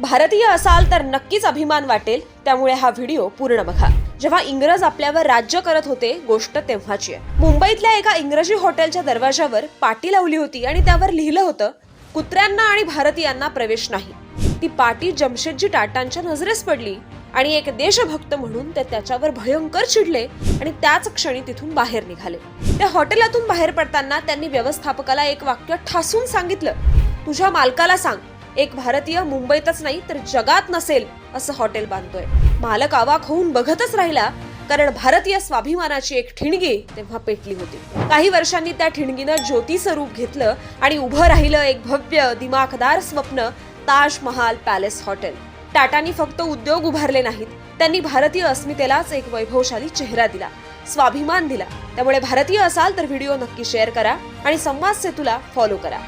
भारतीय असाल तर नक्कीच अभिमान वाटेल. त्यामुळे हा व्हिडिओ पूर्ण बघा. जेव्हा इंग्रज आपल्यावर राज्य करत होते गोष्ट तेव्हाची आहे. मुंबईतल्या एका इंग्रजी हॉटेलच्या दरवाजावर पाटी लावली होती आणि त्यावर लिहिलं होतं कुत्र्यांना आणि भारतीयांना प्रवेश नाही. ती पाटी जमशेदजी टाटांच्या नजरेस पडली आणि एक देशभक्त म्हणून ते त्याच्यावर भयंकर चिडले आणि त्याच क्षणी तिथून बाहेर निघाले. त्या हॉटेलातून बाहेर पडताना त्यांनी व्यवस्थापकाला एक वाक्य ठासून सांगितलं तुझ्या मालकाला सांग एक भारतीय मुंबईतच नाही तर जगात नसेल असं हॉटेल बांधतोय. मालक आवाक होऊन बघतच राहिला कारण भारतीय स्वाभिमानाची एक ठिणगी तेव्हा पेटली होती. काही वर्षांनी त्या ठिणगीनं ज्योती स्वरूप घेतलं आणि उभं राहिलं एक भव्य दिमाखदार स्वप्न ताजमहाल पॅलेस हॉटेल. टाटानी फक्त उद्योग उभारले नाहीत त्यांनी भारतीय अस्मितेलाच एक वैभवशाली चेहरा दिला स्वाभिमान दिला. त्यामुळे भारतीय असाल तर व्हिडिओ नक्की शेअर करा आणि संवाद सेतूला फॉलो करा.